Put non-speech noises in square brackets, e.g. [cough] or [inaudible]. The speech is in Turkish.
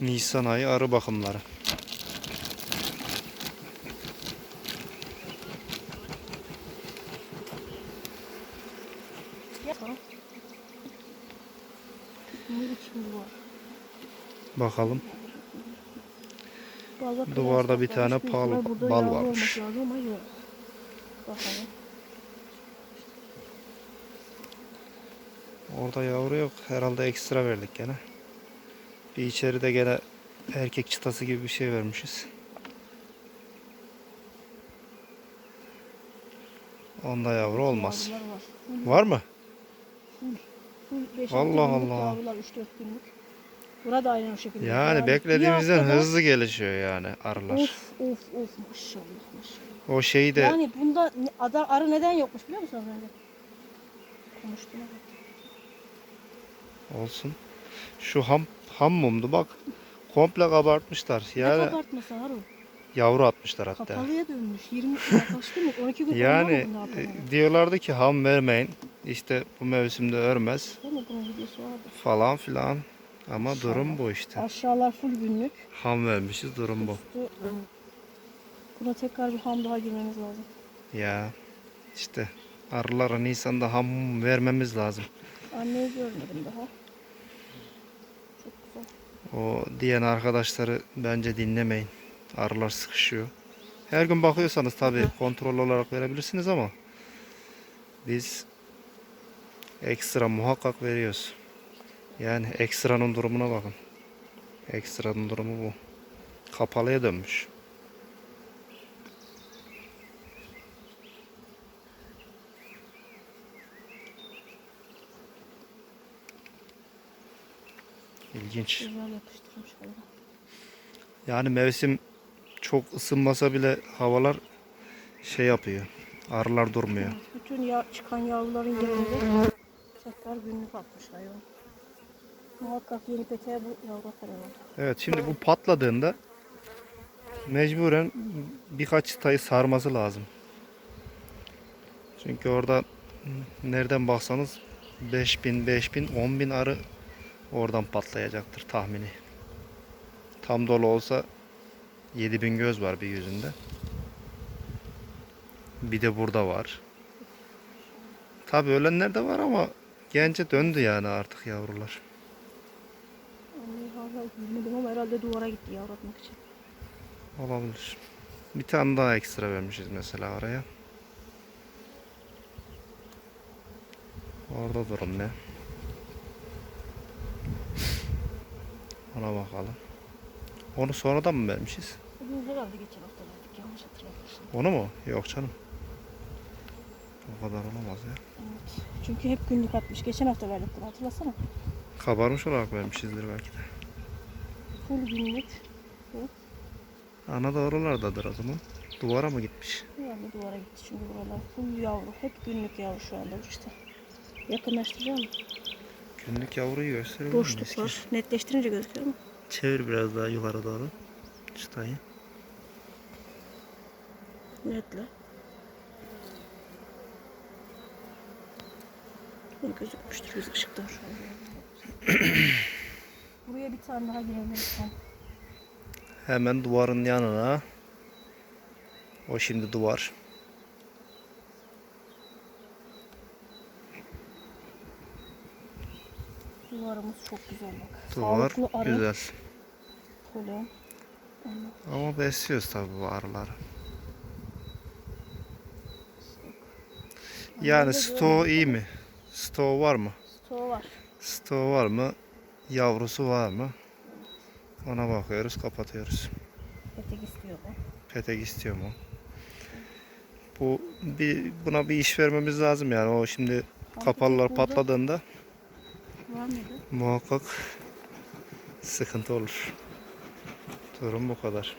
Nisan ayı arı bakımları. Bakalım. Duvarda bir tane burada bal varmış. Orada yavru yok. Herhalde ekstra verdik gene. İçeride gene erkek çıtası gibi bir şey vermişiz. Onda yavru olmaz. Yavrular var. Full, Var mı? full 5 Allah Allah. yavrular 3-4 günlük. Burada da aynı o şekilde. Yani beklediğimizden haftada- hızlı gelişiyor yani arılar. Of of of maşallah maşallah. O şeyi de Yani bunda ada, arı neden yokmuş biliyor musun az önce? Konuştum olsun. Şu ham ham mumdu bak. Komple kabartmışlar. Ne Yani kabartması arı? yavru atmışlar hatta. Kapalıya dönmüş. 20 kaç gün mü? 12 gün Yani falan oldu e, diyorlardı ki ham vermeyin. İşte bu mevsimde örmez Değil mi? Bunun videosu vardı. falan filan. Ama durum bu işte. Aşağılar full günlük. Ham vermişiz durum bu. Üstü, buna tekrar bir ham daha girmemiz lazım. Ya işte arılara Nisan'da ham vermemiz lazım. Anneyi görmedim daha. O diyen arkadaşları bence dinlemeyin. Arılar sıkışıyor. Her gün bakıyorsanız tabi kontrol olarak verebilirsiniz ama biz ekstra muhakkak veriyoruz. Yani ekstranın durumuna bakın. Ekstranın durumu bu. Kapalıya dönmüş. İlginç. Yani mevsim çok ısınmasa bile havalar şey yapıyor. Arılar durmuyor. Bütün ya, çıkan yavruların yerinde tekrar günlük atmış hayvan. Muhakkak yeni peteğe bu yavru atar. Evet şimdi bu patladığında mecburen birkaç çıtayı sarması lazım. Çünkü orada nereden baksanız 5000, 5000, 10000 arı oradan patlayacaktır tahmini. Tam dolu olsa 7000 göz var bir yüzünde. Bir de burada var. Tabi ölenler de var ama gence döndü yani artık yavrular. Hala bilmedim ama herhalde duvara gitti yavru atmak için. Olabilir. Bir tane daha ekstra vermişiz mesela araya. Orada durum ne? Ona bakalım. Onu sonradan mı vermişiz? Herhalde geçen hafta verdik yanlış hatırlamıyorsam. Onu mu? Yok canım. O kadar olamaz ya. Evet. Çünkü hep günlük atmış. Geçen hafta verdik bunu hatırlasana. Kabarmış olarak vermişizdir belki de. Full günlük. Ana da oralardadır o zaman. Duvara mı gitmiş? Yani duvara gitti çünkü buralar full yavru. Hep günlük yavru şu anda bu işte. Yakınlaştıracağım? Günlük yavruyu gösteriyor. Boşluk var. Netleştirince gözüküyor mu? Çevir biraz daha yukarı doğru. Çıtayı. Netle. Ne gözükmüştür biz ışıktan şu an. [coughs] Buraya bir tane daha girebiliriz. sen. Hemen duvarın yanına. O şimdi duvar. Duvarımız çok güzel bak. Sağlıklı arı, güzel. polen. Ondan Ama besliyoruz tabii bu arıları. Yani stoğu iyi mi? Stoğu var mı? Stoğu var. Stoğu var mı? Yavrusu var mı? Ona bakıyoruz, kapatıyoruz. Petek istiyor bu. Petek istiyor mu? Bu bir buna bir iş vermemiz lazım yani. O şimdi kapalılar burada patladığında Var muhakkak sıkıntı olur. Durum bu kadar.